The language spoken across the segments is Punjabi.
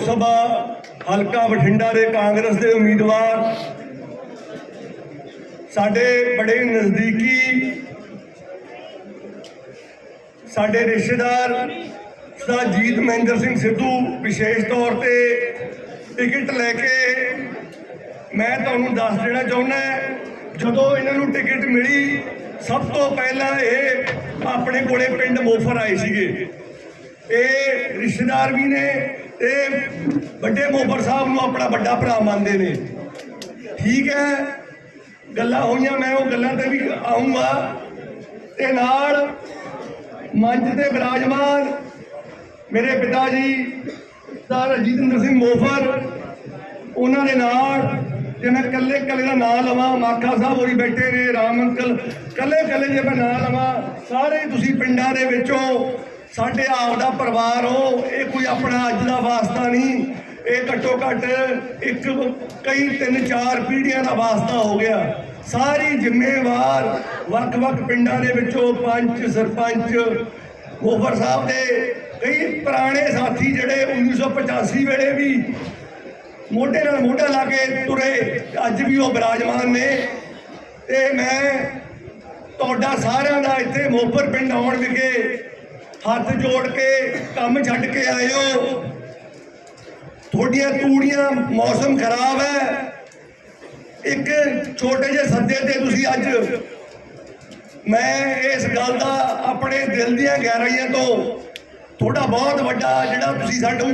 ਲੋਕ ਸਭਾ ਹਲਕਾ ਬਠਿੰਡਾ ਦੇ ਕਾਂਗਰਸ ਦੇ ਉਮੀਦਵਾਰ, ਸਾਡੇ ਬੜੇ ਨਜ਼ਦੀਕੀ ਸਾਡੇ ਰਿਸ਼ਤੇਦਾਰ ਸਰਦਾਰ ਜੀਤ ਮਹਿੰਦਰ ਸਿੰਘ ਸਿੱਧੂ, ਵਿਸ਼ੇਸ਼ ਤੌਰ ਤੇ ਟਿਕਟ ਲੈ ਕੇ ਮੈਂ ਤੁਹਾਨੂੰ ਦੱਸ ਦੇਣਾ ਚਾਹੁੰਦਾ ਜਦੋਂ ਇਹਨਾਂ ਨੂੰ ਟਿਕਟ ਮਿਲੀ, ਸਭ ਤੋਂ ਪਹਿਲਾਂ ਇਹ ਆਪਣੇ ਕੋਲੇ ਪਿੰਡ ਮੋਫਰ ਆਏ ਸੀਗੇ। ਇਹ ਰਿਸ਼ਤੇਦਾਰ ਵੀ ਨੇ ਇਹ ਵੱਡੇ ਮੋਬਰ ਸਾਹਿਬ ਨੂੰ ਆਪਣਾ ਵੱਡਾ ਭਰਾ ਮੰਨਦੇ ਨੇ। ਠੀਕ ਹੈ, ਗੱਲਾਂ ਹੋਈਆਂ, ਮੈਂ ਉਹ ਗੱਲਾਂ ਤੇ ਵੀ ਆਉਂਗਾ ਤੇ ਨਾਲ ਮੰਚ ਤੇ ਬਿਰਾਜਮਾਨ ਮੇਰੇ ਪਿਤਾ ਜੀ ਸਰਦਾਰ ਅਜੀਤਿੰਦਰ ਸਿੰਘ ਮੋਫਰ ਉਹਨਾਂ ਦੇ ਨਾਲ ਜੇ ਮੈਂ ਕੱਲੇ ਕੱਲੇ ਦਾ ਨਾਂ ਲਵਾਂ, ਮਾਖਾ ਸਾਹਿਬ ਹੋਰੀ ਬੈਠੇ ਨੇ, ਰਾਮ ਅੰਕਲ ਕੱਲੇ ਕੱਲੇ ਜੇ ਮੈਂ ਨਾਂ ਲਵਾਂ, ਸਾਰੇ ਤੁਸੀਂ ਪਿੰਡਾਂ ਦੇ ਵਿੱਚੋਂ ਸਾਡੇ ਆਪ ਦਾ ਪਰਿਵਾਰ ਹੋ, ਇਹ ਕੋਈ ਆਪਣਾ ਅੱਜ ਦਾ ਵਾਸਤਾ ਨਹੀਂ। ਇਹ ਘੱਟੋ ਘੱਟ ਇੱਕ ਕਈ ਤਿੰਨ ਚਾਰ ਪੀੜ੍ਹੀਆਂ ਦਾ ਵਾਸਤਾ ਹੋ ਗਿਆ। ਸਾਰੀ ਜ਼ਿੰਮੇਵਾਰ ਵੱਖ-ਵੱਖ ਪਿੰਡਾਂ ਦੇ ਵਿੱਚੋਂ ਪੰਚ, ਸਰਪੰਚ, ਗੋਬਰ ਸਾਹਿਬ ਦੇ ਕਈ ਪੁਰਾਣੇ ਸਾਥੀ ਜਿਹੜੇ 1985 ਵੇਲੇ ਵੀ ਮੋਢੇ ਨਾਲ ਮੋਢਾ ਲਾ ਕੇ ਤੁਰੇ, ਅੱਜ ਵੀ ਉਹ ਬਿਰਾਜਮਾਨ ਨੇ। ਤੇ ਮੈਂ ਤੁਹਾਡਾ ਸਾਰਿਆਂ ਦਾ ਇੱਥੇ ਮੋਫਰ ਪਿੰਡ ਆਉਣ ਵਿਖੇ ਹੱਥ ਜੋੜ ਕੇ ਕੰਮ ਛੱਡ ਕੇ ਆਇਓ। ਤੁਹਾਡੀਆਂ ਤੂੜੀਆਂ ਮੌਸਮ ਖਰਾਬ ਹੈ। ਇੱਕ ਛੋਟੇ ਜਿਹੇ ਸੱਦੇ ਤੇ ਤੁਸੀਂ ਅੱਜ ਮੈਂ ਇਸ ਗੱਲ ਦਾ ਆਪਣੇ ਦਿਲ ਦੀਆਂ ਗਹਿਰਾਈਆਂ ਤੋਂ ਤੁਹਾਡਾ ਬਹੁਤ ਵੱਡਾ ਜਿਹੜਾ ਤੁਸੀਂ ਸਾਨੂੰ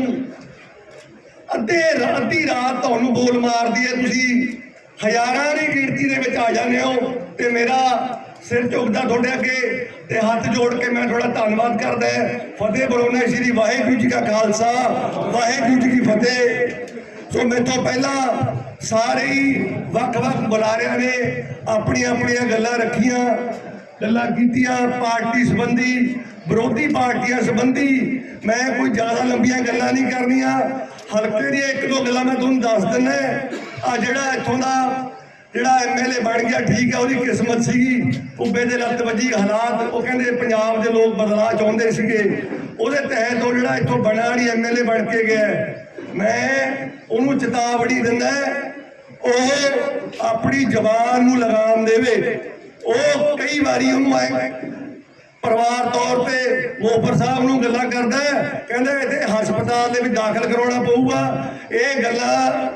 ਅੱਧੇ ਰਾ- ਅੱਧੀ ਰਾਤ ਤੁਹਾਨੂੰ ਬੋਲ ਮਾਰਦੀ ਹੈ। ਤੁਸੀਂ ਹਜ਼ਾਰਾਂ ਦੀ ਗਿਣਤੀ ਦੇ ਵਿੱਚ ਆ ਜਾਂਦੇ ਹੋ ਤੇ ਮੇਰਾ ਸਿਰ ਝੁਕਦਾ ਤੁਹਾਡੇ ਅੱਗੇ ਤੇ ਹੱਥ ਜੋੜ ਕੇ ਮੈਂ ਤੁਹਾਡਾ ਧੰਨਵਾਦ ਕਰਦਾ ਫਤਿਹ ਬੁਲਾਉਣਾ ਸ਼੍ਰੀ ਵਾਹਿਗੁਰੂ ਜੀ ਕਾ ਖਾਲਸਾ, ਵਾਹਿਗੁਰੂ ਜੀ ਕੀ ਫਤਿਹ। ਸੋ ਮੇਰੇ ਤੋਂ ਪਹਿਲਾਂ ਸਾਰੇ ਹੀ ਵੱਖ-ਵੱਖ ਬੁਲਾਰਿਆਂ ਨੇ ਆਪਣੀਆਂ ਆਪਣੀਆਂ ਗੱਲਾਂ ਰੱਖੀਆਂ, ਗੱਲਾਂ ਕੀਤੀਆਂ, ਪਾਰਟੀ ਸੰਬੰਧੀ, ਵਿਰੋਧੀ ਪਾਰਟੀਆਂ ਸੰਬੰਧੀ। ਮੈਂ ਕੋਈ ਜ਼ਿਆਦਾ ਲੰਬੀਆਂ ਗੱਲਾਂ ਨਹੀਂ ਕਰਨੀਆਂ। ਹਲਕੇ ਦੀਆਂ ਇੱਕ ਦੋ ਗੱਲਾਂ ਮੈਂ ਤੁਹਾਨੂੰ ਦੱਸ ਦਿੰਦਾ ਆ ਜਿਹੜਾ ਇੱਥੋਂ ਦਾ ਜਿਹੜਾ ਐਮਐਲਏ ਬਣ ਗਿਆ, ਠੀਕ ਹੈ, ਉਹਦੀ ਕਿਸਮਤ ਸੀਗੀ। ਕੁੱਬੇ ਦੇ ਲੱਤ ਵੱਜੀ ਹਾਲਾਤ, ਉਹ ਕਹਿੰਦੇ ਪੰਜਾਬ ਦੇ ਲੋਕ ਬਦਲਾਅ ਚਾਹੁੰਦੇ ਸੀਗੇ। ਉਹਦੇ ਤਹਿਤ ਉਹ ਜਿਹੜਾ ਇੱਥੋਂ ਬਣਾ ਵਾਲੀ ਐਮਐਲਏ ਬਣ ਕੇ ਗਿਆ ਮੈਂ ਉਹਨੂੰ ਚੇਤਾਵਨੀ ਦਿੰਦਾ ਉਹ ਆਪਣੀ ਜ਼ਬਾਨ ਨੂੰ ਲਗਾਮ ਦੇਵੇ। ਉਹ ਕਈ ਵਾਰੀ ਉਹਨੂੰ ਐ ਪਰਿਵਾਰ ਤੌਰ ਤੇ ਮੋਫਰ ਸਾਹਿਬ ਨੂੰ ਗੱਲਾਂ ਕਰਦਾ ਕਹਿੰਦਾ ਇੱਥੇ ਹਸਪਤਾਲ ਦੇ ਵਿੱਚ ਦਾਖਲ ਕਰਾਉਣਾ ਪਊਗਾ। ਇਹ ਗੱਲਾਂ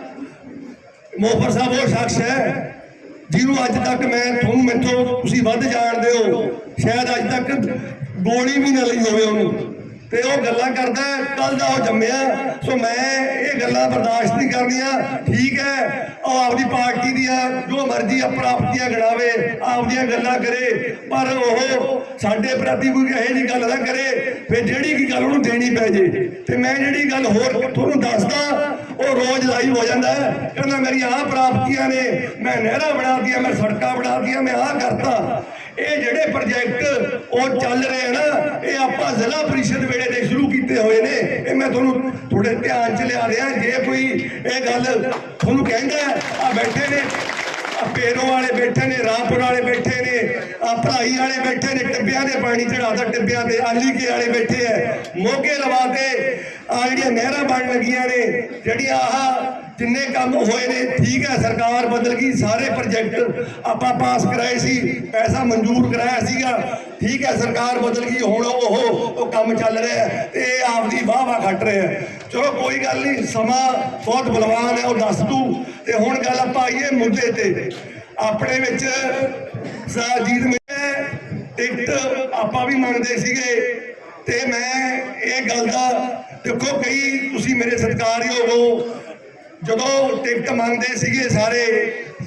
ਮੋਫਰ ਸਾਹਿਬ ਉਹ ਸ਼ਖਸ ਹੈ। ਜਿਹਨੂੰ ਅੱਜ ਤੱਕ ਮੈਂ ਤੁਹਾਨੂੰ ਮੈਥੋਂ ਤੁਸੀਂ ਵੱਧ ਜਾਣਦੇ ਹੋ। ਸ਼ਾਇਦ ਅੱਜ ਤੱਕ ਗੋਲੀ ਵੀ ਨਾ ਲਈ ਹੋਵੇ ਉਹਨੂੰ। ਤੇ ਉਹ ਗੱਲਾਂ ਕਰਦਾ ਕੱਲ ਦਾ ਉਹ ਜੰਮਿਆ। ਸੋ ਮੈਂ ਇਹ ਗੱਲਾਂ ਬਰਦਾਸ਼ਤ ਨਹੀਂ ਕਰਨੀਆਂ। ਠੀਕ ਹੈ। ਉਹ ਆਪਦੀ ਪਾਰਟੀ ਦੀਆਂ ਜੋ ਮਰਜ਼ੀ ਪ੍ਰਾਪਤੀਆਂ ਗਣਾਵੇ, ਆਪਦੀਆਂ ਗੱਲਾਂ ਕਰੇ। ਪਰ ਉਹ ਸਾਡੇ ਪ੍ਰਤੀ ਕੋਈ ਇਹੋ ਜਿਹੀ ਗੱਲ ਨਾ ਕਰੇ। ਫਿਰ ਜਿਹੜੀ ਕੀ ਗੱਲ ਉਹਨੂੰ ਦੇਣੀ ਪੈ ਜੇ। ਤੇ ਮੈਂ ਜਿਹੜੀ ਗੱਲ ਹੋਰ ਤੁਹਾਨੂੰ ਦੱਸਦਾ ਉਹ ਰੋਜ਼ ਲਾਈਵ ਹੋ ਜਾਂਦਾ ਹੈ। ਕਹਿੰਦਾ ਮੇਰੀਆਂ ਆਹ ਪ੍ਰਾਪਤੀਆਂ ਨੇ, ਮੈਂ ਨਹਿਰਾਂ ਬਣਾਤੀਆਂ ਮੈਂ ਸੜਕਾਂ ਬਣਾਤੀਆਂ ਮੈਂ ਆਹ ਕਰਤਾ। ਇਹ ਜਿਹੜੇ ਪ੍ਰੋਜੈਕਟ ਉਹ ਚੱਲ ਰਹੇ ਆ ਨਾ, ਇਹ ਆਪਾਂ ਜ਼ਿਲ੍ਹਾ ਪ੍ਰੀਸ਼ਦ ਵੇਲੇ ਦੇ ਸ਼ੁਰੂ ਕੀਤੇ ਹੋਏ ਨੇ। ਇਹ ਮੈਂ ਤੁਹਾਨੂੰ ਥੋੜੇ ਧਿਆਨ 'ਚ ਲਿਆ ਰਿਹਾ। ਜੇ ਕੋਈ ਇਹ ਗੱਲ ਤੁਹਾਨੂੰ ਕਹਿੰਦਾ ਆ ਬੈਠੇ ਨੇ। ਪੇਰੋ ਵਾਲੇ ਬੈਠੇ ਨੇ, ਰਾਮਪੁਰ ਵਾਲੇ ਬੈਠੇ ਨੇ ਆ ਭਰਾਈ ਵਾਲੇ ਬੈਠੇ ਨੇ, ਟਿੱਬਿਆਂ ਦੇ ਪਾਣੀ ਚੜਾਦਾ ਟਿੱਬਿਆਂ ਤੇ ਆਲੀ ਕੇ ਵਾਲੇ ਬੈਠੇ ਐ। ਮੋਗੇ ਲਵਾ ਤੇ ਆ ਜਿਹੜੀਆਂ ਨਹਿਰਾਂ ਬਣ ਲੱਗੀਆਂ ਨੇ, ਜਿਹੜੀਆਂ ਆਹ ਜਿੰਨੇ ਕੰਮ ਹੋਏ ਨੇ, ਠੀਕ ਹੈ, ਸਰਕਾਰ ਬਦਲ ਗਈ, ਸਾਰੇ ਪ੍ਰੋਜੈਕਟ ਆਪਾਂ ਪਾਸ ਕਰਾਏ ਸੀ, ਪੈਸਾ ਮਨਜ਼ੂਰ ਕਰਾਇਆ ਸੀਗਾ, ਠੀਕ ਹੈ, ਸਰਕਾਰ ਬਦਲ ਗਈ, ਹੁਣ ਉਹ ਉਹ ਕੰਮ ਚੱਲ ਰਿਹਾ ਤੇ ਆਪਦੀ ਵਾਹ ਵਾਹ ਖੱਟ ਰਿਹਾ ਚਲੋ ਕੋਈ ਗੱਲ ਨਹੀਂ, ਸਮਾਂ ਬਹੁਤ ਬਲਵਾਨ ਹੈ, ਉਹ ਦੱਸ ਦੂ ਤੇ ਹੁਣ ਗੱਲ ਆਪਾਂ ਆਈਏ ਮੁੱਦੇ ਤੇ। ਆਪਣੇ ਵਿੱਚ ਸਾਜੀਤ ਮੈਂ ਟਿਕਟ ਆਪਾਂ ਵੀ ਮੰਗਦੇ ਸੀਗੇ, ਤੇ ਮੈਂ ਇਹ ਗੱਲ ਦਾ, ਦੇਖੋ ਕਈ ਤੁਸੀਂ ਮੇਰੇ ਸਤਿਕਾਰਯੋਗ ਹੋ ਜਦੋਂ ਟਿਕਟ ਮੰਗਦੇ ਸੀਗੇ ਸਾਰੇ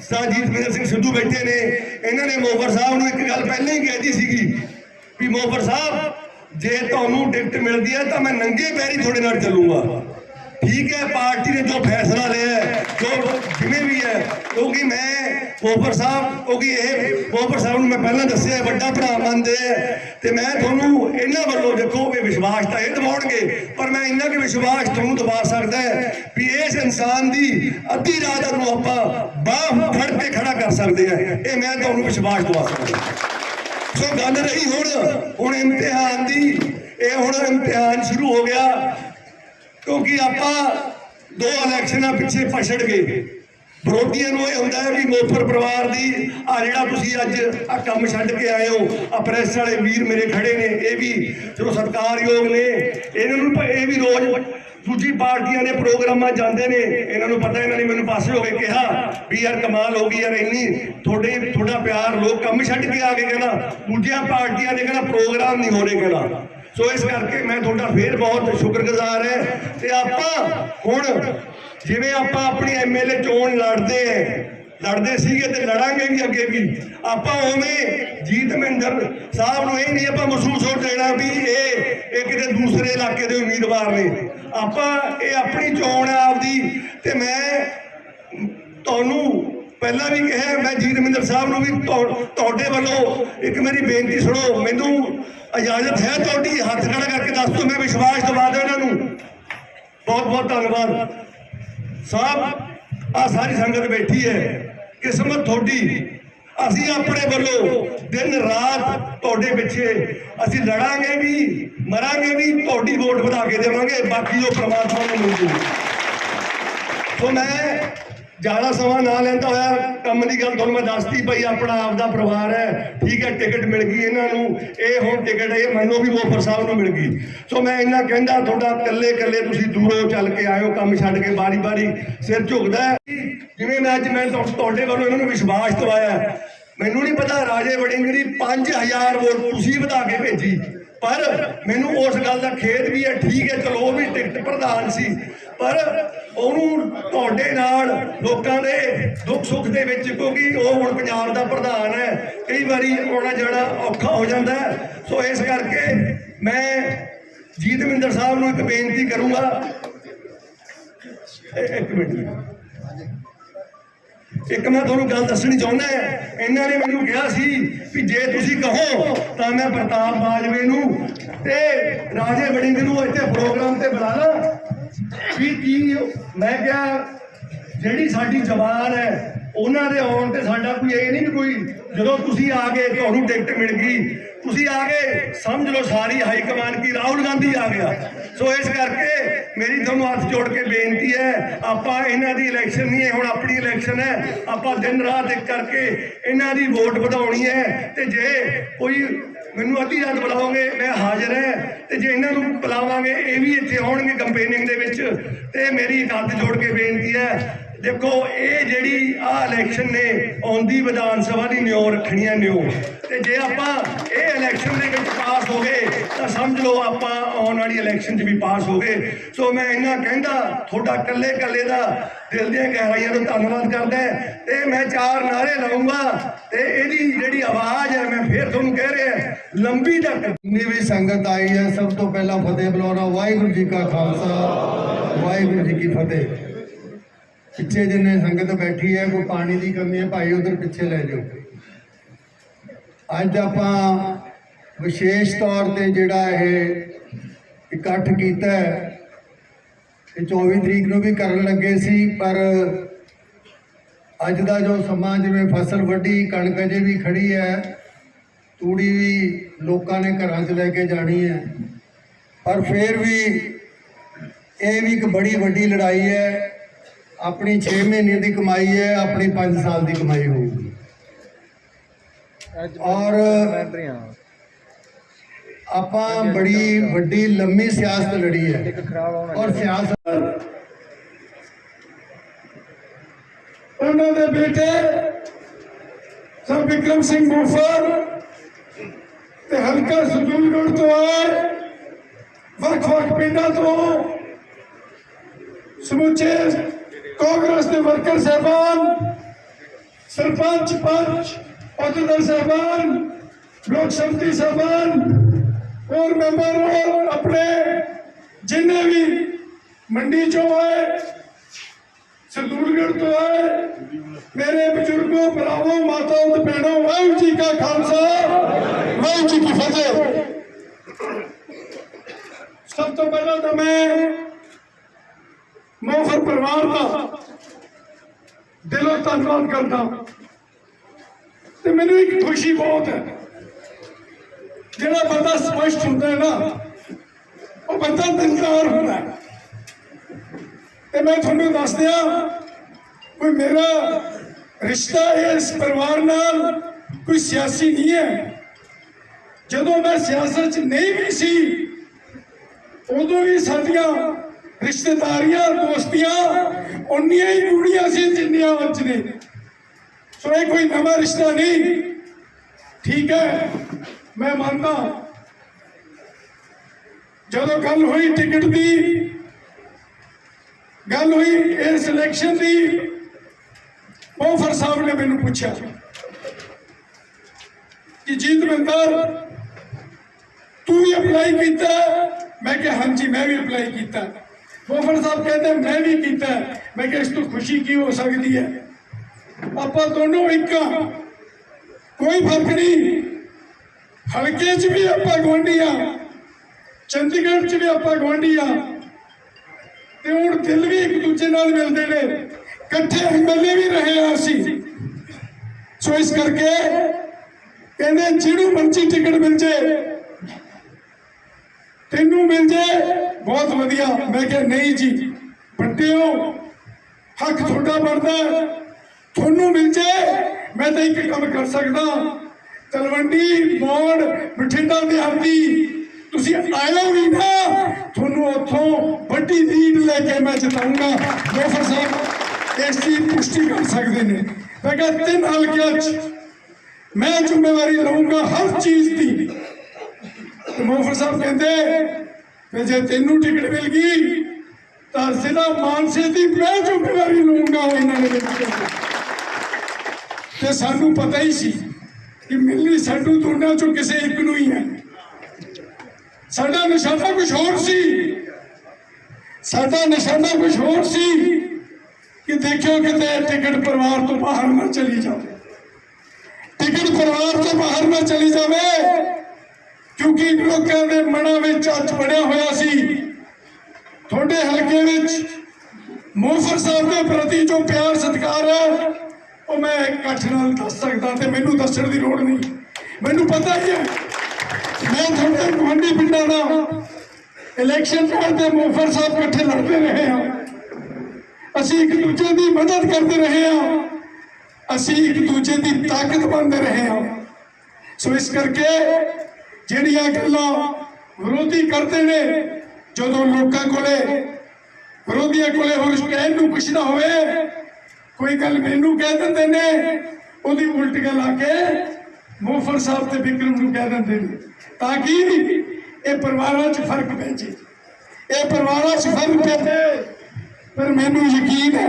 ਸਾਜੀਤ ਮਿੰਦਰ ਸਿੰਘ ਸਿੱਧੂ ਬੈਠੇ ਨੇ, ਇਹਨਾਂ ਨੇ ਮੋਫਰ ਸਾਹਿਬ ਨੂੰ ਇੱਕ ਗੱਲ ਪਹਿਲਾਂ ਹੀ ਕਹਿਤੀ ਸੀਗੀ ਵੀ ਮੋਫਰ ਸਾਹਿਬ, ਜੇ ਤੁਹਾਨੂੰ ਟਿਕਟ ਮਿਲਦੀ ਹੈ ਤਾਂ ਮੈਂ ਨੰਗੇ ਪੈਰੀ ਤੁਹਾਡੇ ਨਾਲ ਚੱਲੂਗਾ। ਠੀਕ ਹੈ ਪਾਰਟੀ ਨੇ ਜੋ ਫੈਸਲਾ ਲਿਆ ਹੈ, ਜੋ ਜਿਵੇਂ ਵੀ ਹੈ ਕਿਉਂਕਿ ਮੈਂ ਮੋਫਰ ਸਾਹਿਬ ਕਿਉਂਕਿ ਇਹ ਮੋਫਰ ਸਾਹਿਬ ਨੂੰ ਮੈਂ ਪਹਿਲਾਂ ਦੱਸਿਆ ਵੱਡਾ ਭਰਾ ਮੰਨਦੇ ਆ ਤੇ ਮੈਂ ਤੁਹਾਨੂੰ ਇਹਨਾਂ ਵੱਲੋਂ ਦੇਖੋ ਵੀ ਵਿਸ਼ਵਾਸ ਤਾਂ ਇਹ ਦਿਵਾਉਣਗੇ ਪਰ ਮੈਂ ਇੰਨਾ ਕਿ ਵਿਸ਼ਵਾਸ ਤੁਹਾਨੂੰ ਦਿਵਾ ਸਕਦਾ ਹੈ ਵੀ ਇਸ ਇਨਸਾਨ ਦੀ ਅੱਧੀ ਰਾਤ ਨੂੰ ਆਪਾਂ ਬਾਹ ਫੜ ਕੇ ਖੜਾ ਕਰ ਸਕਦੇ ਆ ਇਹ ਮੈਂ ਤੁਹਾਨੂੰ ਵਿਸ਼ਵਾਸ ਦਿਵਾ ਸਕਦਾ ਸੋ ਗੱਲ ਰਹੀ ਹੁਣ ਹੁਣ ਇਮਤਿਹਾਨ ਦੀ ਇਹ ਹੁਣ ਇਮਤਿਹਾਨ ਸ਼ੁਰੂ ਹੋ ਗਿਆ। ਕਿਉਂਕਿ ਆਪਾਂ ਦੋ ਇਲੈਕਸ਼ਨਾਂ ਪਿੱਛੇ ਪਛੜ ਗਏ। ਵਿਰੋਧੀਆਂ ਨੂੰ ਇਹ ਹੁੰਦਾ ਹੈ ਵੀ ਮੋਫਰ ਪਰਿਵਾਰ ਦੀ ਆ ਜਿਹੜਾ ਤੁਸੀਂ ਅੱਜ ਆ ਕੰਮ ਛੱਡ ਕੇ ਆਏ ਹੋ ਆ ਪ੍ਰੈਸ ਵਾਲੇ ਵੀਰ ਮੇਰੇ ਖੜੇ ਨੇ, ਇਹ ਵੀ ਚਲੋ ਸਤਿਕਾਰਯੋਗ ਨੇ। ਇਹਨਾਂ ਨੂੰ ਇਹ ਵੀ ਰੋਜ਼ ਦੂਜੀ ਪਾਰਟੀਆਂ ਦੇ ਪ੍ਰੋਗਰਾਮਾਂ ਜਾਂਦੇ ਨੇ। ਇਹਨਾਂ ਨੂੰ ਪਤਾ, ਇਹਨਾਂ ਨੇ ਮੈਨੂੰ ਪਾਸੇ ਹੋ ਕੇ ਕਿਹਾ ਵੀ ਯਾਰ ਕਮਾਲ ਹੋ ਗਈ ਯਾਰ ਇੰਨੀ ਤੁਹਾਡੇ, ਤੁਹਾਡਾ ਪਿਆਰ ਲੋਕ ਕੰਮ ਛੱਡ ਕੇ ਆ ਕੇ ਕਹਿੰਦਾ। ਦੂਜੀਆਂ ਪਾਰਟੀਆਂ ਦੇ ਕਹਿੰਦਾ ਪ੍ਰੋਗਰਾਮ ਨਹੀਂ ਹੋ ਰਹੇ ਕਹਿੰਦਾ। ਸੋ ਇਸ ਕਰਕੇ ਮੈਂ ਤੁਹਾਡਾ ਫੇਰ ਬਹੁਤ ਸ਼ੁਕਰਗੁਜ਼ਾਰ ਹੈ ਤੇ ਆਪਾਂ ਹੁਣ ਜਿਵੇਂ ਆਪਾਂ ਆਪਣੀ ਐਮਐਲਏ ਚੋਣ ਲੜਦੇ ਐ ਲੜਦੇ ਸੀਗੇ ਤੇ ਲੜਾਂਗੇ ਵੀ ਅੱਗੇ ਵੀ। ਆਪਾਂ ਉਵੇਂ ਜੀਤ ਮਹਿੰਦਰ ਸਾਹਿਬ ਨੂੰ ਇਹ ਨਹੀਂ ਆਪਾਂ ਮਹਿਸੂਸ ਹੋ ਦੇਣਾ ਵੀ ਇਹ ਇਹ ਕਿਤੇ ਦੂਸਰੇ ਇਲਾਕੇ ਦੇ ਉਮੀਦਵਾਰ ਨੇ। ਆਪਾਂ ਇਹ ਆਪਣੀ ਚੋਣ ਹੈ ਆਪਦੀ ਤੇ ਮੈਂ ਤੁਹਾਨੂੰ ਪਹਿਲਾਂ ਵੀ ਕਿਹਾ ਮੈਂ ਜੀਤ ਮਹਿੰਦਰ ਸਾਹਿਬ ਨੂੰ ਵੀ ਤੁਹਾਡੇ ਵੱਲੋਂ ਇੱਕ ਮੇਰੀ ਬੇਨਤੀ ਸੁਣੋ, ਮੈਨੂੰ ਇਜਾਜ਼ਤ ਹੈ ਤੁਹਾਡੀ, ਹੱਥ ਖੜਾ ਕਰਕੇ ਦੱਸ ਦਿਓ, ਮੈਂ ਵਿਸ਼ਵਾਸ ਦਿਵਾ ਦਿਓ ਇਹਨਾਂ ਨੂੰ। ਬਹੁਤ ਬਹੁਤ ਧੰਨਵਾਦ। ਸਾਹਿਬ ਆ ਸਾਰੀ ਸੰਗਤ ਬੈਠੀ ਹੈ, ਕਿਸਮਤ ਤੁਹਾਡੀ। ਅਸੀਂ ਆਪਣੇ ਵੱਲੋਂ ਦਿਨ ਰਾਤ ਤੁਹਾਡੇ ਪਿੱਛੇ, ਅਸੀਂ ਲੜਾਂਗੇ ਵੀ, ਮਰਾਂਗੇ ਵੀ, ਤੁਹਾਡੀ ਵੋਟ ਵਧਾ ਕੇ ਦੇਵਾਂਗੇ, ਬਾਕੀ ਜੋ ਪ੍ਰਮਾਤਮਾ ਨੂੰ ਮਨਜ਼ੂਰ ਸੋ ਮੈਂ ਜ਼ਿਆਦਾ ਸਮਾਂ ਨਾ ਲੈਂਦਾ ਹੋਇਆ, ਕੰਮ ਦੀ ਗੱਲ ਤੁਹਾਨੂੰ ਮੈਂ ਦੱਸਤੀ ਭਾਈ ਆਪਣਾ ਆਪ ਦਾ ਪਰਿਵਾਰ ਹੈ, ਠੀਕ ਹੈ ਟਿਕਟ ਮਿਲ ਗਈ ਇਹਨਾਂ ਨੂੰ। ਇਹ ਹੁਣ ਟਿਕਟ ਇਹ ਮੰਨੋ ਵੀ ਮੋਫਰ ਸਾਹਿਬ ਨੂੰ ਮਿਲ ਗਈ। ਸੋ ਮੈਂ ਇੰਨਾ ਕਹਿੰਦਾ, ਤੁਹਾਡਾ ਇਕੱਲੇ ਇਕੱਲੇ ਤੁਸੀਂ ਦੂਰੋਂ ਚੱਲ ਕੇ ਆਇਓ, ਕੰਮ ਛੱਡ ਕੇ ਬਾਰੀ ਬਾਰੀ ਸਿਰ ਝੁਕਦਾ ਜਿਵੇਂ ਮੈਂ ਅੱਜ ਮੈਂ ਤੁਹਾਡੇ ਵੱਲੋਂ ਇਹਨਾਂ ਨੂੰ ਵਿਸ਼ਵਾਸ ਦਿਵਾਇਆ ਮੈਨੂੰ ਨਹੀਂ ਪਤਾ ਰਾਜੇ ਵੜਿੰਗ ਦੀ 5000 ਵੋਟ ਤੁਸੀਂ ਵਧਾ ਕੇ ਭੇਜੀ, ਪਰ ਮੈਨੂੰ ਉਸ ਗੱਲ ਦਾ ਖੇਦ ਵੀ ਹੈ, ਠੀਕ ਹੈ, ਚਲੋ ਉਹ ਵੀ ਟਿਕਟ ਪ੍ਰਧਾਨ ਸੀ। ਪਰ ਉਹਨੂੰ ਤੁਹਾਡੇ ਨਾਲ ਲੋਕਾਂ ਦੇ ਦੁੱਖ ਸੁੱਖ ਦੇ ਵਿੱਚ, ਕਿਉਂਕਿ ਉਹ ਹੁਣ ਪੰਜਾਬ ਦਾ ਪ੍ਰਧਾਨ ਹੈ, ਕਈ ਵਾਰੀ ਆਉਣਾ ਜਾਣਾ ਔਖਾ ਹੋ ਜਾਂਦਾ ਸੋ ਇਸ ਕਰਕੇ ਮੈਂ ਜੀਤਵਿੰਦਰ ਸਾਹਿਬ ਨੂੰ ਇੱਕ ਬੇਨਤੀ ਕਰੂੰਗਾ। ਇੱਕ ਮਿੰਟ ਇੱਕ ਮੈਂ ਤੁਹਾਨੂੰ ਗੱਲ ਦੱਸਣੀ ਚਾਹੁੰਦਾ ਇਹਨਾਂ ਨੇ ਮੈਨੂੰ ਕਿਹਾ ਸੀ ਵੀ ਜੇ ਤੁਸੀਂ ਕਹੋ, ਤਾਂ ਮੈਂ ਪ੍ਰਤਾਪ ਬਾਜਵੇ ਨੂੰ ਤੇ ਰਾਜੇ ਵੜਿੰਗ ਨੂੰ ਇੱਥੇ ਪ੍ਰੋਗਰਾਮ ਤੇ ਬੁਲਾ ਲਾਂ ਵੀ ਕੀ ਮੈਂ ਕਿਹਾ, ਜਿਹੜੀ ਸਾਡੀ ਜ਼ਬਾਨ ਹੈ, ਉਹਨਾਂ ਦੇ ਆਉਣ ਤੇ ਸਾਡਾ ਕੋਈ ਇਹ ਨਹੀਂ ਕੋਈ ਜਦੋਂ ਤੁਸੀਂ ਆ ਗਏ, ਤੁਹਾਨੂੰ ਟਿਕਟ ਮਿਲ ਗਈ। ਤੁਸੀਂ ਆ ਗਏ, ਸਮਝ ਲਓ ਸਾਰੀ ਹਾਈ ਕਮਾਨ ਕੀ, ਰਾਹੁਲ ਗਾਂਧੀ ਆ ਗਿਆ। ਸੋ ਇਸ ਕਰਕੇ ਮੇਰੀ ਤੁਹਾਨੂੰ ਹੱਥ ਜੋੜ ਕੇ ਬੇਨਤੀ ਹੈ, ਆਪਾਂ ਇਹਨਾਂ ਦੀ ਇਲੈਕਸ਼ਨ ਨਹੀਂ ਹੈ, ਹੁਣ ਆਪਣੀ ਇਲੈਕਸ਼ਨ ਹੈ। ਆਪਾਂ ਦਿਨ ਰਾਤ ਇੱਕ ਕਰਕੇ ਇਹਨਾਂ ਦੀ ਵੋਟ ਵਧਾਉਣੀ ਹੈ ਤੇ ਜੇ ਕੋਈ ਮੈਨੂੰ ਅੱਧੀ ਰਾਤ ਬੁਲਾਓਗੇ, ਮੈਂ ਹਾਜ਼ਰ ਹੈ ਤੇ ਜੇ ਇਹਨਾਂ ਨੂੰ ਬੁਲਾਵਾਂਗੇ, ਇਹ ਵੀ ਇੱਥੇ ਆਉਣਗੇ ਕੰਪੇਨਿੰਗ ਦੇ ਵਿੱਚ ਤੇ ਮੇਰੀ ਇੱਕ ਹੱਥ ਜੋੜ ਕੇ ਬੇਨਤੀ ਹੈ ਦੇਖੋ, ਇਹ ਜਿਹੜੀ ਆ ਇਲੈਕਸ਼ਨ ਨੇ, ਆਉਂਦੀ ਵਿਧਾਨ ਸਭਾ ਦੀ ਨਿਉ ਰੱਖਣੀਆਂ ਨਿਉ। ਤੇ ਜੇ ਆਪਾਂ ਇਹ ਇਲੈਕਸ਼ਨ ਦੇ ਵਿੱਚ ਪਾਸ ਹੋ ਗਏ, ਤਾਂ ਸਮਝ ਲਓ ਆਪਾਂ ਆਉਣ ਵਾਲੀ ਇਲੈਕਸ਼ਨ 'ਚ ਵੀ ਪਾਸ ਹੋ ਗਏ। ਸੋ ਮੈਂ ਇਹਨਾਂ ਕਹਿੰਦਾ, ਤੁਹਾਡਾ ਕੱਲੇ ਕੱਲੇ ਦਾ ਦਿਲ ਦੀਆਂ ਗਹਿਰਾਈਆਂ ਤੋਂ ਧੰਨਵਾਦ ਕਰਦਾ ਤੇ ਮੈਂ ਚਾਰ ਨਾਰੇ ਲਾਉਂਗਾ, ਤੇ ਇਹਦੀ ਜਿਹੜੀ ਆਵਾਜ਼ ਹੈ, ਮੈਂ ਫੇਰ ਤੁਹਾਨੂੰ ਕਹਿ ਰਿਹਾ ਲੰਬੀ ਤੱਕ। ਜਿੰਨੀ ਵੀ ਸੰਗਤ ਆਈ ਹੈ, ਸਭ ਤੋਂ ਪਹਿਲਾਂ ਫਤਿਹ ਬੁਲਾਉਣਾ। ਵਾਹਿਗੁਰੂ ਜੀ ਕਾ ਖਾਲਸਾ, ਵਾਹਿਗੁਰੂ ਜੀ ਕੀ ਫਤਿਹ। ਪਿੱਛੇ ਜਿੰਨੇ ਸੰਗਤ ਬੈਠੀ ਹੈ, ਕੋਈ ਪਾਣੀ ਦੀ ਕਮੀ ਹੈ, ਭਾਈ ਉਧਰ ਪਿੱਛੇ ਲੈ ਜਾਓ। ਅੱਜ ਆਪਾਂ ਵਿਸ਼ੇਸ਼ ਤੌਰ ਤੇ ਜਿਹੜਾ ਇਹ ਇਕੱਠ ਕੀਤਾ ਹੈ, ਇਹ 24 ਤਰੀਕ ਨੂੰ ਵੀ ਕਰਨ ਲੱਗੇ ਸੀ, ਪਰ ਅੱਜ ਦਾ ਜੋ ਸਮਾਂ ਜਿਵੇਂ ਫਸਲ ਵੱਢੀ, ਕਣਕ ਅਜੇ ਵੀ ਖੜੀ ਹੈ, ਤੂੜੀ ਵੀ ਲੋਕਾਂ ਨੇ ਘਰਾਂ 'ਚ ਲੈ ਕੇ ਜਾਣੀ ਹੈ। ਪਰ ਫਿਰ ਵੀ ਇਹ ਵੀ ਇੱਕ ਬੜੀ ਵੱਡੀ ਲੜਾਈ ਹੈ ਆਪਣੀ 6 ਮਹੀਨੇ ਦੀ ਕਮਾਈ ਹੈ ਆਪਣੀ 5 ਸਾਲ ਦੀ ਕਮਾਈ ਹੋਊਗੀ। ਔਰ ਆਪਾਂ ਬੜੀ ਵੱਡੀ ਲੰਮੀ ਸਿਆਸਤ ਲੜੀ ਹੈ। ਔਰ ਸਿਆਸਤ ਉਹਨਾਂ ਦੇ ਬੇਟੇ ਸਰ ਵਿਕਰਮ ਸਿੰਘ ਮੂਫਰ ਤੇ ਹਲਕਾ ਸਦੂਲਗੜ੍ਹ ਤੋਂ ਆਏ ਵੱਖ-ਵੱਖ ਪਿੰਡਾਂ ਤੋਂ ਸਮੁੱਚੇ ਕਾਂਗਰਸ ਦੇ ਵਰਕਰ ਸਹਿਬਾਨ ਸਰਪੰਚ ਪੰਚ ਅਹੁਦੇਦਾਰ ਸਹਿਬਾਨ ਲੋਕ ਸਮਿਤੀ ਸਹਿਬਾਨ ਔਰ ਮੈਂਬਰ ਔਰ ਆਪਣੇ ਜਿੰਨੇ ਵੀ ਮੰਡੀ ਚੋਂ ਆਏ ਸਰਦੂਲਗੜ੍ਹ ਤੋਂ ਆਏ ਮੇਰੇ ਬਜ਼ੁਰਗੋ ਭਰਾਵੋ ਮਾਤਾਓ ਤੇ ਭੈਣੋ ਵਾਹਿਗੁਰੂ ਜੀ ਕਾ ਖਾਲਸਾ ਵਾਹਿਗੁਰੂ ਜੀ ਕੀ ਫਤਿਹ ਸਭ ਤੋਂ ਪਹਿਲਾਂ ਤਾਂ ਮੈਂ ਮੋਹਰ ਪਰਿਵਾਰ ਦਾ ਦਿਲੋਂ ਧੰਨਵਾਦ ਕਰਦਾ ਤੇ ਮੈਨੂੰ ਇੱਕ ਖੁਸ਼ੀ ਬਹੁਤ ਹੈ। ਜਿਹੜਾ ਬੰਦਾ ਸਪਸ਼ਟ ਹੁੰਦਾ ਹੈ ਨਾ, ਉਹ ਬੰਦਾ ਦਿਲਦਾਰ ਹੁੰਦਾ ਹੈ। ਤੇ ਮੈਂ ਤੁਹਾਨੂੰ ਦੱਸ ਦਿਆਂ, ਕੋਈ ਮੇਰਾ ਰਿਸ਼ਤਾ ਇਸ ਪਰਿਵਾਰ ਨਾਲ, ਕੋਈ ਸਿਆਸੀ ਨਹੀਂ ਹੈ। ਜਦੋਂ ਮੈਂ ਸਿਆਸਤ 'ਚ ਨਹੀਂ ਵੀ ਸੀ, ਉਦੋਂ ਵੀ ਸਾਡੀਆਂ ਰਿਸ਼ਤੇਦਾਰੀਆਂ, ਦੋਸਤੀਆਂ, ਉਨੀਆਂ ਹੀ ਗੂੜੀਆਂ ਸੀ ਜਿੰਨੀਆਂ ਅੱਜ ਨੇ ਸੋ ਇਹ ਕੋਈ ਨਵਾਂ ਰਿਸ਼ਤਾ ਨਹੀਂ। ਠੀਕ ਹੈ, ਮੈਂ ਮੰਨਦਾ। ਜਦੋਂ ਗੱਲ ਹੋਈ ਟਿਕਟ ਦੀ, ਗੱਲ ਹੋਈ ਇਸ ਇਲੈਕਸ਼ਨ ਦੀ ਬੋਫਰ ਸਾਹਿਬ ਨੇ ਮੈਨੂੰ ਪੁੱਛਿਆ ਕਿ ਜੀਤਵਿੰਦਰ ਤੂੰ ਵੀ ਅਪਲਾਈ ਕੀਤਾ? ਮੈਂ ਕਿਹਾ, ਹਾਂਜੀ, ਮੈਂ ਵੀ ਅਪਲਾਈ ਕੀਤਾ। ਬੋਫਰ ਸਾਹਿਬ ਕਹਿੰਦੇ, ਮੈਂ ਵੀ ਕੀਤਾ ਮੈਂ ਕਿਹਾ, ਇਸ ਤੋਂ ਖੁਸ਼ੀ ਕੀ ਹੋ ਸਕਦੀ ਹੈ? ਆਪਾਂ ਦੋਨੋਂ ਇੱਕ ਕੋਈ ਫ਼ਰਕ ਨਹੀਂ। ਹਲਕੇ 'ਚ ਵੀ ਆਪਾਂ ਗੁਆਂਢੀ ਆ ਚੰਡੀਗੜ੍ਹ 'ਚ ਵੀ ਆਪਾਂ ਗੁਆਂਢੀ ਆ ਤੇ ਹੁਣ ਦਿਲ ਵੀ ਇੱਕ ਦੂਜੇ ਨਾਲ ਮਿਲਦੇ ਨੇ। ਇਕੱਠੇ ਐਮਐਲਏ ਵੀ ਰਹੇ ਆ ਅਸੀਂ। ਸੋ ਇਸ ਕਰਕੇ ਕਹਿੰਦੇ, ਜਿਹਨੂੰ ਮਰਜ਼ੀ ਟਿਕਟ ਮਿਲ ਜੇ, ਤੈਨੂੰ ਮਿਲ ਜੇ ਬਹੁਤ ਵਧੀਆ। ਮੈਂ ਕਿਹਾ, ਨਹੀਂ ਜੀ, ਵੱਡਿਓ, ਹੱਕ ਤੁਹਾਡਾ ਬਣਦਾ ਤੁਹਾਨੂੰ ਮਿਲ ਜੇ, ਮੈਂ ਤਾਂ ਇੱਕ ਕੰਮ ਕਰ ਸਕਦਾ। ਤਲਵੰਡੀ, ਮੋੜ, ਬਠਿੰਡਾ ਦੇ ਆਦੀ ਤੁਸੀਂ ਆਇਓ ਵੀ ਨਾ। ਤੁਹਾਨੂੰ ਉੱਥੋਂ ਵੱਡੀ ਲੀਡ ਲੈ ਕੇ ਮੈਂ ਜਿਤਾਉਂਗਾ ਗੋਫਰ ਸਾਹਿਬ ਇਸ ਦੀ ਪੁਸ਼ਟੀ ਕਰ ਸਕਦੇ ਨੇ। ਮੈਂ ਕਿਹਾ, ਤਿੰਨ ਹਲਕਿਆਂ 'ਚ ਮੈਂ ਜ਼ਿੰਮੇਵਾਰੀ ਲਵਾਂਗਾ ਹਰ ਚੀਜ਼ ਦੀ। ਤੇ ਮੋਫਰ ਸਾਹਿਬ ਕਹਿੰਦੇ ਕਿ ਜੇ ਤੈਨੂੰ ਟਿਕਟ ਮਿਲ ਗਈ, ਤਾਂ ਜ਼ਿਲ੍ਹਾ ਮਾਨਸੇ ਦੀ ਮੈਂ ਜ਼ਿੰਮੇਵਾਰੀ ਲਵਾਂਗਾ ਉਹਨਾਂ ਨੇ ਤੇ ਸਾਨੂੰ ਪਤਾ ਹੀ ਸੀ ਕਿ ਮਿਲਣੀ ਸਾਨੂੰ ਦੋਨਾਂ ਚੋਂ ਕਿਸੇ ਇੱਕ ਨੂੰ ਹੀ ਹੈ। ਸਾਡਾ ਨਿਸ਼ਾਨਾ ਕੁਝ ਹੋਰ ਸੀ। ਸਾਡਾ ਨਿਸ਼ਾਨਾ ਕੁਝ ਹੋਰ ਸੀ ਕਿ ਦੇਖਿਓ ਕਿਤੇ ਟਿਕਟ ਪਰਿਵਾਰ ਤੋਂ ਬਾਹਰ ਨਾ ਚਲੀ ਜਾਵੇ। ਟਿਕਟ ਪਰਿਵਾਰ ਤੋਂ ਬਾਹਰ ਨਾ ਚਲੀ ਜਾਵੇ। ਕਿਉਂਕਿ ਲੋਕਾਂ ਦੇ ਮਨਾਂ ਵਿੱਚ ਅੱਜ ਬਣਿਆ ਹੋਇਆ ਸੀ। ਤੁਹਾਡੇ ਹਲਕੇ ਵਿੱਚ ਮੋਫਰ ਸਾਹਿਬ ਦੇ ਪ੍ਰਤੀ ਜੋ ਪਿਆਰ, ਸਤਿਕਾਰ ਹੈ, ਉਹ ਮੈਂ ਇਕੱਠ ਨਾਲ ਦੱਸ ਸਕਦਾ ਤੇ ਮੈਨੂੰ ਦੱਸਣ ਦੀ ਲੋੜ ਨਹੀਂ। ਮੈਨੂੰ ਪਤਾ ਹੀ ਹੈ, ਮੈਂ ਤੁਹਾਡੇ ਗੁਆਂਢੀ ਪਿੰਡਾਂ ਦਾ ਇਲੈਕਸ਼ਨ ਲੜਦੇ ਮੋਫਰ ਸਾਹਿਬ ਇਕੱਠੇ ਲੜਦੇ ਰਹੇ ਹਾਂ। ਅਸੀਂ ਇੱਕ ਦੂਜੇ ਦੀ ਮਦਦ ਕਰਦੇ ਰਹੇ ਹਾਂ। ਅਸੀਂ ਇੱਕ ਦੂਜੇ ਦੀ ਤਾਕਤ ਬਣਦੇ ਰਹੇ ਹਾਂ। ਸੋ ਇਸ ਕਰਕੇ ਜਿਹੜੀਆਂ ਗੱਲਾਂ ਵਿਰੋਧੀ ਕਰਦੇ ਨੇ, ਜਦੋਂ ਲੋਕਾਂ ਕੋਲੇ, ਵਿਰੋਧੀਆਂ ਕੋਲੇ ਹੋਰ ਕਹਿਣ ਨੂੰ ਕੁਛ ਨਾ ਹੋਵੇ, ਕੋਈ ਗੱਲ ਮੈਨੂੰ ਕਹਿ ਦਿੰਦੇ ਨੇ, ਉਹਦੀ ਉਲਟ ਗੱਲ ਆ ਕੇ ਮੋਫਰ ਸਾਹਿਬ ਤੇ ਵਿਕਰਮ ਨੂੰ ਕਹਿ ਦਿੰਦੇ ਨੇ। ਤਾਂ ਕਿ ਇਹ ਪਰਿਵਾਰਾਂ 'ਚ ਫ਼ਰਕ ਪੈ ਜੇ? ਇਹ ਪਰਿਵਾਰਾਂ 'ਚ ਫ਼ਰਕ ਪੈ ਜੇ? ਪਰ ਮੈਨੂੰ ਯਕੀਨ ਹੈ,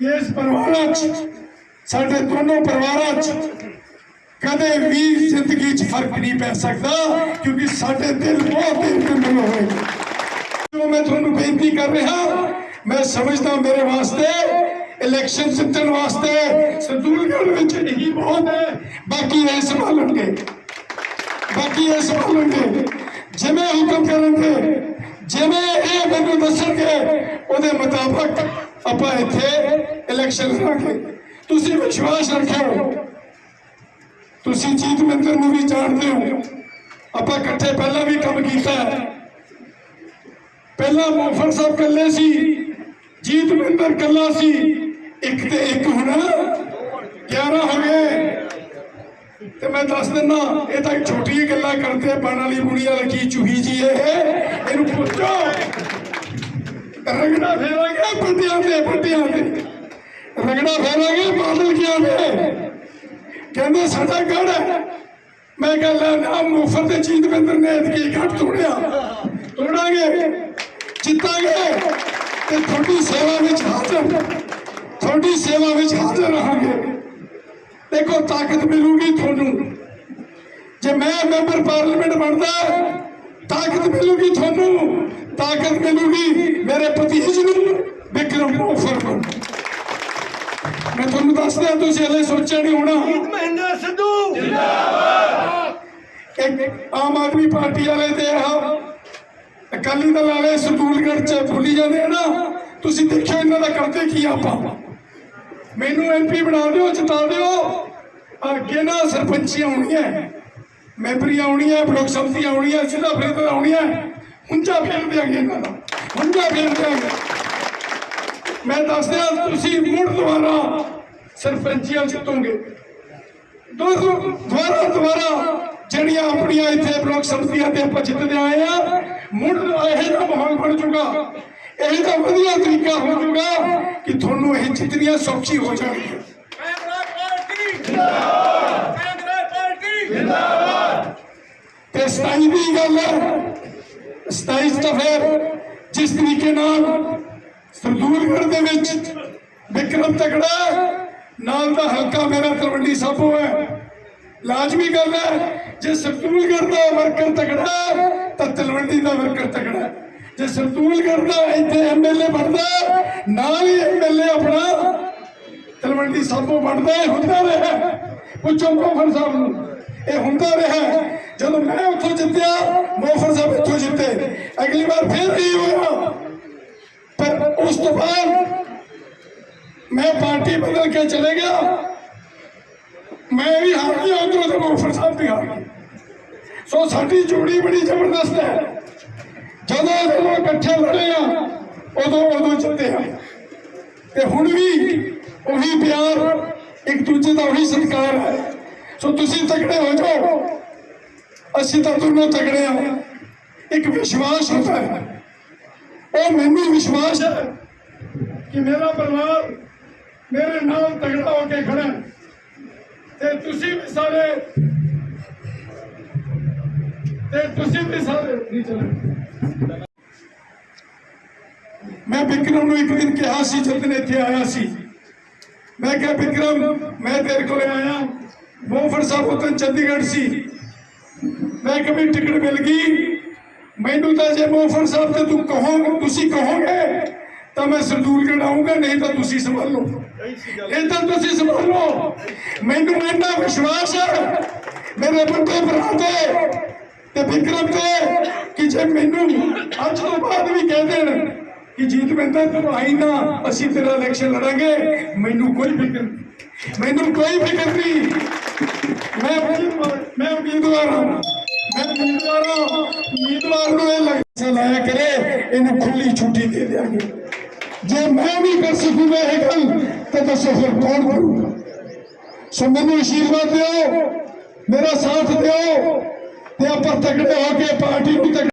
ਇਸ ਪਰਿਵਾਰਾਂ 'ਚ, ਸਾਡੇ ਦੋਨੋਂ ਪਰਿਵਾਰਾਂ 'ਚ ਕਦੇ ਵੀ ਜ਼ਿੰਦਗੀ 'ਚ ਫ਼ਰਕ ਨਹੀਂ ਪੈ ਸਕਦਾ ਕਿਉਂਕਿ ਸਾਡੇ ਦਿਲ ਬਹੁਤ ਦਿਲ ਦੇ ਮਿਲੇ ਹੋਏ ਨੇ ਜੋ ਮੈਂ ਤੁਹਾਨੂੰ ਬੇਨਤੀ ਕਰ ਰਿਹਾ ਮੈਂ ਸਮਝਦਾ ਮੇਰੇ ਵਾਸਤੇ ਇਲੈਕਸ਼ਨ ਜਿੱਤਣ ਵਾਸਤੇ ਸੰਤੂਲਗੜ੍ਹ ਵਿੱਚ ਇਹੀ ਬਹੁਤ ਹੈ ਬਾਕੀ ਇਹ ਸੰਭਾਲਣਗੇ ਬਾਕੀ ਇਹ ਸੰਭਾਲਣਗੇ ਜਿਵੇਂ ਹੁਕਮ ਕਰਨਗੇ ਜਿਵੇਂ ਇਹ ਮੈਨੂੰ ਦੱਸਣਗੇ ਉਹਦੇ ਮੁਤਾਬਕ ਆਪਾਂ ਇੱਥੇ ਇਲੈਕਸ਼ਨ ਲੜਾਂਗੇ ਤੁਸੀਂ ਵਿਸ਼ਵਾਸ ਰੱਖਿਓ ਤੁਸੀਂ ਜੀਤ ਮਿੰਦਰ ਨੂੰ ਵੀ ਜਾਣਦੇ ਹੋ। ਆਪਾਂ ਇਕੱਠੇ ਪਹਿਲਾਂ ਵੀ ਕੰਮ ਕੀਤਾ ਪਹਿਲਾਂ ਮੋਫਰ ਸਾਹਿਬ ਕੱਲੇ ਸੀ, ਜੀਤ ਮਹਿੰਦਰ ਕੱਲਾ ਸੀ। ਇੱਕ ਤੇ ਇੱਕ ਹੁਣ 11 ਹੋ ਗਏ। ਤੇ ਮੈਂ ਦੱਸ ਦਿੰਦਾ, ਇਹ ਤਾਂ ਛੋਟੀਆਂ ਗੱਲਾਂ ਕਰਦੇ ਬਣ ਵਾਲੀ ਬੁੜੀ ਵਾਲੀ ਕੀ ਚੁਹੀ ਜੀ ਇਹ। ਇਹਨੂੰ ਪੁੱਛੋ। ਰਗੜਾ ਫੇਰਾਂਗੇ ਬੰਦਿਆਂ ਦੇ ਬੰਦਿਆਂ ਦੇ। ਰਗੜਾ ਫੇਰਾਂਗੇ, ਬਾਦਲ ਕਿਆਂ ਦੇ? ਕਹਿੰਦੇ ਸਾਡਾ ਗੜ ਹੈ। ਮੈਂ ਕਿਹਾ ਨਾ ਮੁਫਰ ਤੇ ਜੀਤਵਿੰਦਰ ਨੇ ਇਤਕੀ ਘੱਟ ਤੋੜਿਆ। ਤੋੜਾਂਗੇ, ਜਿੱਤਾਂਗੇ ਤੇ ਤੁਹਾਡੀ ਸੇਵਾ ਵਿੱਚ ਹਾਜ਼ਰ, ਤੁਹਾਡੀ ਸੇਵਾ ਵਿੱਚ ਹਾਜ਼ਰ ਰਹਾਂਗੇ। ਦੇਖੋ, ਤਾਕਤ ਮਿਲੂਗੀ ਤੁਹਾਨੂੰ। ਜੇ ਮੈਂ ਮੈਂਬਰ ਪਾਰਲੀਮੈਂਟ ਬਣਦਾ, ਤਾਕਤ ਮਿਲੂਗੀ ਤੁਹਾਨੂੰ। ਤਾਕਤ ਮਿਲੂਗੀ ਮੇਰੇ ਭਤੀਜ ਨੂੰ, ਵਿਕਰਮ ਮੁਫਰ ਨੂੰ। ਮੈਂ ਤੁਹਾਨੂੰ ਦੱਸਦਾ ਤੁਸੀਂ ਹਲੇ ਸੋਚਿਆ ਨਹੀਂ ਹੋਣਾ। ਮਹਿੰਦਰ ਸਿੱਧੂ। ਇੱਕ ਆਮ ਆਦਮੀ ਪਾਰਟੀ ਵਾਲੇ ਤੇ ਆ। ਅਕਾਲੀ ਦਲ ਵਾਲੇ ਸਤੂਲਗੜ੍ਹ ਚ ਭੁੱਲੀ ਜਾਂਦੇ ਆ ਨਾ ਤੁਸੀਂ ਦੇਖਿਓ ਇਹਨਾਂ ਦਾ ਕਰਦੇ ਕੀ ਆਪਾਂ? ਮੈਨੂੰ ਐਮਪੀ ਬਣਾ ਦਿਓ ਜਿਤਾ ਦਿਓ। ਅੱਗੇ ਨਾ ਸਰਪੰਚੀਆਂ ਆਉਣੀਆਂ। ਮੈਂਬਰੀਆਂ ਆਉਣੀਆਂ ਬਲੋਕ ਸੰਮਤੀਆਂ ਆਉਣੀਆਂ ਜ਼ਿਲ੍ਹਾ ਪ੍ਰੀਸ਼ਦ ਆਉਣੀਆਂ। ਹੁੰਜਾ ਫੇਰ ਦਿਆਂਗੇ ਇਹਨਾਂ ਦਾ। ਹੁੰਜਾ ਫੇਰ ਦਿਆਂਗੇ। ਮੈਂ ਦੱਸਦਿਆਂ ਤੁਸੀਂ ਮੁੜ ਦੁਬਾਰਾ ਸਰਪੰਚੀਆਂ ਜਿੱਤੋਗੇ। ਦੋ ਦੁਬਾਰਾ ਦੁਬਾਰਾ ਜਿਹੜੀਆਂ ਆਪਣੀਆਂ ਇੱਥੇ ਬਲਾਕ ਸੰਮਤੀਆਂ ਤੇ ਆਪਾਂ ਜਿੱਤਦੇ ਆਏ ਆ ਮੁੜ ਇਹ ਜਿਹਾ ਮਾਹੌਲ ਬਣ ਜਾਊਗਾ। ਇਹ ਤਾਂ ਵਧੀਆ ਤਰੀਕਾ ਹੋ ਜਾਊਗਾ ਕਿ ਤੁਹਾਨੂੰ ਇਹ ਜਿੱਤਣੀਆਂ ਸੌਖੀ ਹੋ ਜਾਣਗੀਆਂ। ਤੇ 27 ਦੀ ਗੱਲ ਹੈ 27 ਤਾਂ ਫਿਰ ਜਿਸ ਤਰੀਕੇ ਨਾਲ ਸਰਦੂਲਗੜ੍ਹ ਦੇ ਵਿੱਚ ਵਿਕਰਮ ਤਕੜਾ ਨਾਲ ਦਾ ਹਲਕਾ ਮੇਰਾ ਤਲਵੰਡੀ ਸਾਬੋ ਹੈ। ਲਾਜ਼ਮੀ ਗੱਲ ਹੈ, ਜੇ ਸਰਦੂਲਗੜ੍ਹ ਦਾ ਵਰਕਰ ਤਕੜਾ ਤਾਂ ਤਲਵੰਡੀ ਦਾ ਵਰਕਰ ਤਕੜਾ ਜੇ ਸਰਦੂਲਗੜ੍ਹ ਦਾ ਇੱਥੇ ਐਮਐਲਏ ਬਣਦਾ ਨਾਲ ਹੀ ਐਮਐਲਏ ਆਪਣਾ ਤਲਵੰਡੀ ਸਾਬੋ ਬਣਦਾ ਹੁੰਦਾ ਰਿਹਾ ਪੁੱਛੋ ਮੋਹਨ ਸਾਹਿਬ ਨੂੰ, ਇਹ ਹੁੰਦਾ ਰਿਹਾ ਜਦੋਂ ਮੈਂ ਉੱਥੋਂ ਜਿੱਤਿਆ, ਮੋਹਨ ਸਾਹਿਬ ਇੱਥੋਂ ਜਿੱਤੇ। ਅਗਲੀ ਵਾਰ ਫਿਰ ਨਹੀਂ ਹੋਇਆ ਪਰ ਉਸ ਤੋਂ ਬਾਅਦ ਮੈਂ ਪਾਰਟੀ ਬਦਲ ਕੇ ਚਲੇ ਗਿਆ। ਮੈਂ ਵੀ ਹਾਰ ਗਿਆ, ਉਧਰੋਂ ਤੇ ਮੋਹਨ ਸਾਹਿਬ ਵੀ ਹਾਰ ਗਏ। ਸੋ ਸਾਡੀ ਜੋੜੀ ਬੜੀ ਜ਼ਬਰਦਸਤ ਹੈ। ਜਦੋਂ ਜਦੋਂ ਇਕੱਠੇ ਲੜੇ ਆ, ਉਦੋਂ ਉਦੋਂ ਜਿੱਤੇ ਆ। ਤੇ ਹੁਣ ਵੀ ਉਹੀ ਪਿਆਰ, ਇੱਕ ਦੂਜੇ ਦਾ ਉਹੀ ਸਤਿਕਾਰ ਹੈ। ਸੋ ਤੁਸੀਂ ਤਕੜੇ ਹੋ ਜਾਓ। ਅਸੀਂ ਤਾਂ ਦੋਨੋਂ ਤਕੜੇ ਆ। ਇੱਕ ਵਿਸ਼ਵਾਸ ਹੁੰਦਾ ਹੈ। ਉਹ ਮੈਨੂੰ ਵਿਸ਼ਵਾਸ ਹੈ ਕਿ ਮੇਰਾ ਪਰਿਵਾਰ ਮੇਰੇ ਨਾਲ ਤਗੜਾ ਹੋ ਕੇ ਖੜਾ ਤੇ ਤੁਸੀਂ ਵੀ ਸਾਰੇ ਤੇ ਤੁਸੀਂ ਵੀ ਸਾਰੇ ਨਹੀਂ ਚਲੇ ਮੈਂ ਵਿਕਰਮ ਨੂੰ ਇੱਕ ਦਿਨ ਕਿਹਾ ਸੀ ਜਦੋਂ ਦਿਨ ਇੱਥੇ ਆਇਆ ਸੀ। ਮੈਂ ਕਿਹਾ, ਵਿਕਰਮ, ਮੈਂ ਤੇਰੇ ਕੋਲ ਆਇਆ। ਮੋਫਰ ਸਾਹਿਬ ਉਦੋਂ ਚੰਡੀਗੜ੍ਹ ਸੀ। ਮੈਂ ਕਿਹਾ ਟਿਕਟ ਮਿਲ ਗਈ। ਮੈਨੂੰ ਤਾਂ ਜੇ ਮੋਫਰ ਸਾਹਿਬ ਤੇ ਤੂੰ ਕਹੋਗੇ, ਤੁਸੀਂ ਕਹੋਗੇ ਤਾਂ ਮੈਂ ਸਰਦੂਲਗੜ੍ਹ ਆਊਂਗਾ? ਨਹੀਂ ਤਾਂ ਤੁਸੀਂ ਸੰਭਾਲ। ਲਓ ਇਹ ਤਾਂ ਤੁਸੀਂ ਸੰਭਾਲ। ਲਓ ਮੈਨੂੰ ਇੰਨਾ ਵਿਸ਼ਵਾਸ ਹੈ, ਮੇਰੇ ਵੱਡੇ ਭਰਾ ਤੇ ਤੇ ਵਿਕਰਮ ਤੇ, ਕਿ ਜੇ ਮੈਨੂੰ ਅੱਜ ਤੋਂ ਬਾਅਦ ਵੀ ਕਹਿ ਦੇਣ ਕਿ ਜੀਤ ਬਿੰਦਰ ਤੂੰ ਆਈ ਨਾ, ਅਸੀਂ ਤੇਰਾ ਇਲੈਕਸ਼ਨ ਲੜਾਂਗੇ, ਮੈਨੂੰ ਕੋਈ ਫਿਕਰ ਨਹੀਂ। ਮੈਨੂੰ ਕੋਈ ਫਿਕਰ ਨਹੀਂ। ਮੈਂ ਮੈਂ ਉਮੀਦਵਾਰ ਹਾਂ। ਮੈਂ ਉਮੀਦਵਾਰ ਹਾਂ। ਉਮੀਦਵਾਰ ਨੂੰ ਇਹ ਲੱਗਦਾ ਲਾਇਆ ਕਰੇ, ਇਹਨੂੰ ਖੁੱਲੀ ਛੁੱਟੀ ਦੇ ਦਿਆਂਗੇ। ਜੇ ਮੈਂ ਵੀ ਕਰ ਸਕੂਗਾ ਇਹ ਗੱਲ ਤਾਂ ਦੱਸੋ ਫਿਰ ਕੌਣ ਕਰੂਗਾ ਸੋ ਮੈਨੂੰ ਆਸ਼ੀਰਵਾਦ ਦਿਓ, ਮੇਰਾ ਸਾਥ ਦਿਓ, ਤੇ ਆਪਾਂ ਤਕੜੇ ਹੋ ਕੇ ਪਾਰਟੀ ਨੂੰ ਤਕੜੇ